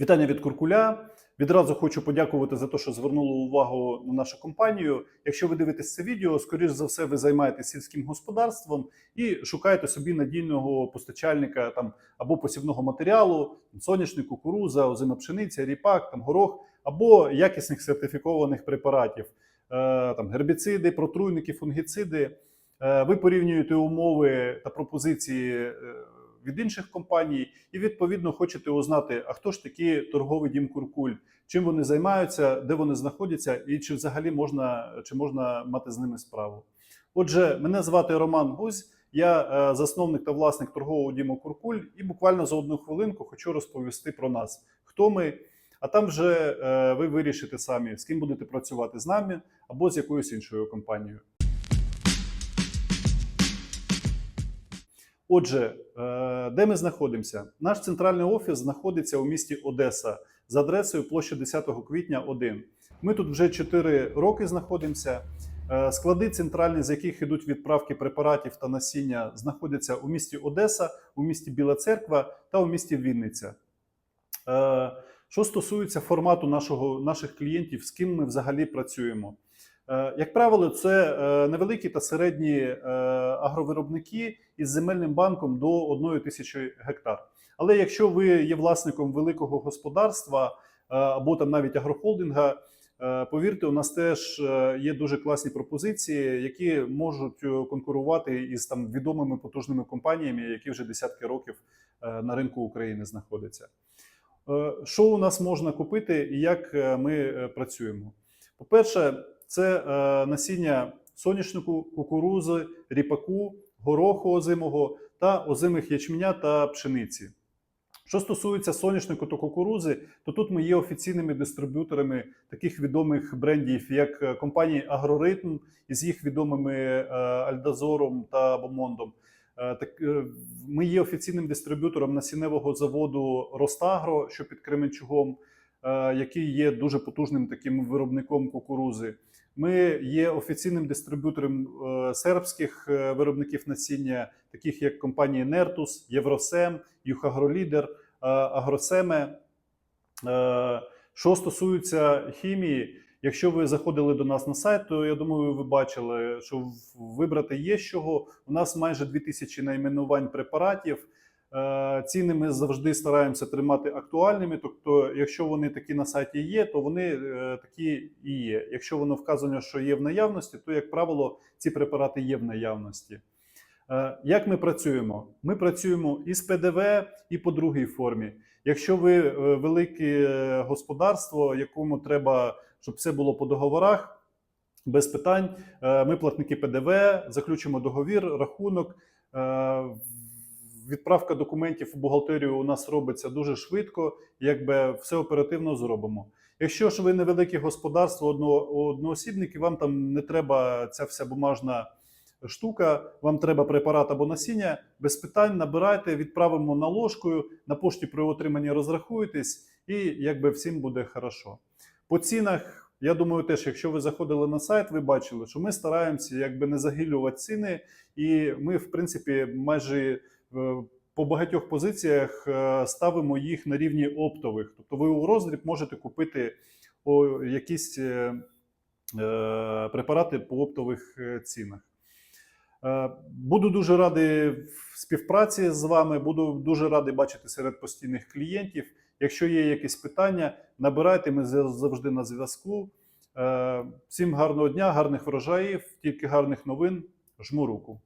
Вітання від Куркуля. Відразу хочу подякувати за те, що звернули увагу на нашу компанію. Якщо ви дивитесь це відео, скоріш за все, ви займаєтесь сільським господарством і шукаєте собі надійного постачальника там або посівного матеріалу, соняшник, кукуруза, озима пшениця, ріпак, там горох, або якісних сертифікованих препаратів, е, там гербіциди, протруйники, фунгіциди. Е, ви порівнюєте умови та пропозиції. Від інших компаній, і відповідно хочете узнати, а хто ж такі торговий дім Куркуль, чим вони займаються, де вони знаходяться, і чи взагалі можна чи можна мати з ними справу. Отже, мене звати Роман Гузь, я е, засновник та власник торгового діму Куркуль, і буквально за одну хвилинку хочу розповісти про нас, хто ми. А там вже е, ви вирішите самі, з ким будете працювати з нами або з якоюсь іншою компанією. Отже, е, де ми знаходимося? Наш центральний офіс знаходиться у місті Одеса за адресою площа 10 квітня 1. Ми тут вже 4 роки знаходимося. Е, Склади центральні, з яких йдуть відправки препаратів та насіння, знаходяться у місті Одеса, у місті Біла Церква та у місті Вінниця. Е, Що стосується формату нашого, наших клієнтів, з ким ми взагалі працюємо? Е, Як правило, це е, невеликі та середні е, агровиробники із земельним банком до 1 тисячі гектар. Але якщо ви є власником великого господарства або там навіть агрохолдинга, повірте, у нас теж є дуже класні пропозиції, які можуть конкурувати із там відомими потужними компаніями, які вже десятки років на ринку України знаходяться. Що у нас можна купити і як ми працюємо? По-перше, це е, насіння соняшнику, кукурузи, ріпаку, гороху озимого та озимих ячменя та пшениці. Що стосується соняшнику та кукурузи, то тут ми є офіційними дистриб'юторами таких відомих брендів, як е, компанії Агроритм із їх відомими е, Альдазором та Бомондом. Так, ми є офіційним дистриб'ютором насінневого заводу Ростагро, що під Кременчугом, який є дуже потужним таким виробником кукурузи. Ми є офіційним дистриб'ютором е, сербських е, виробників насіння, таких як компанії Нертус, Євросем, Юхагролідер, е, Агросеме. Е, Що стосується хімії, якщо ви заходили до нас на сайт, то я думаю, ви бачили, що вибрати є з чого. У нас майже 2000 найменувань препаратів. Е, Ціни ми завжди стараємося тримати актуальними. Тобто, якщо вони такі на сайті є, то вони е, такі і є. Якщо воно вказано, що є в наявності, то як правило ці препарати є в наявності. Е, Як ми працюємо? Ми працюємо і з ПДВ, і по другій формі. Якщо ви велике господарство, якому треба, щоб все було по договорах, без питань, ми платники ПДВ, заключимо договір, рахунок. Відправка документів у бухгалтерію у нас робиться дуже швидко, якби все оперативно зробимо. Якщо ж ви невелике господарство, одно, одноосібники, вам там не треба ця вся бумажна штука, вам треба препарат або насіння, без питань набирайте, відправимо наложкою, на пошті при отриманні розрахуєтесь, і якби всім буде хорошо. По цінах, я думаю, теж, якщо ви заходили на сайт, ви бачили, що ми стараємося якби не загилювати ціни, і ми, в принципі, майже по багатьох позиціях е, ставимо їх на рівні оптових. Тобто ви у роздріб можете купити якісь е, е, препарати по оптових е, цінах. Е, Буду дуже радий співпраці з вами. Буду дуже радий бачити серед постійних клієнтів. Якщо є якісь питання, набирайте, ми завжди на зв'язку. Е, Всім гарного дня, гарних врожаїв, тільки гарних новин. Жму руку.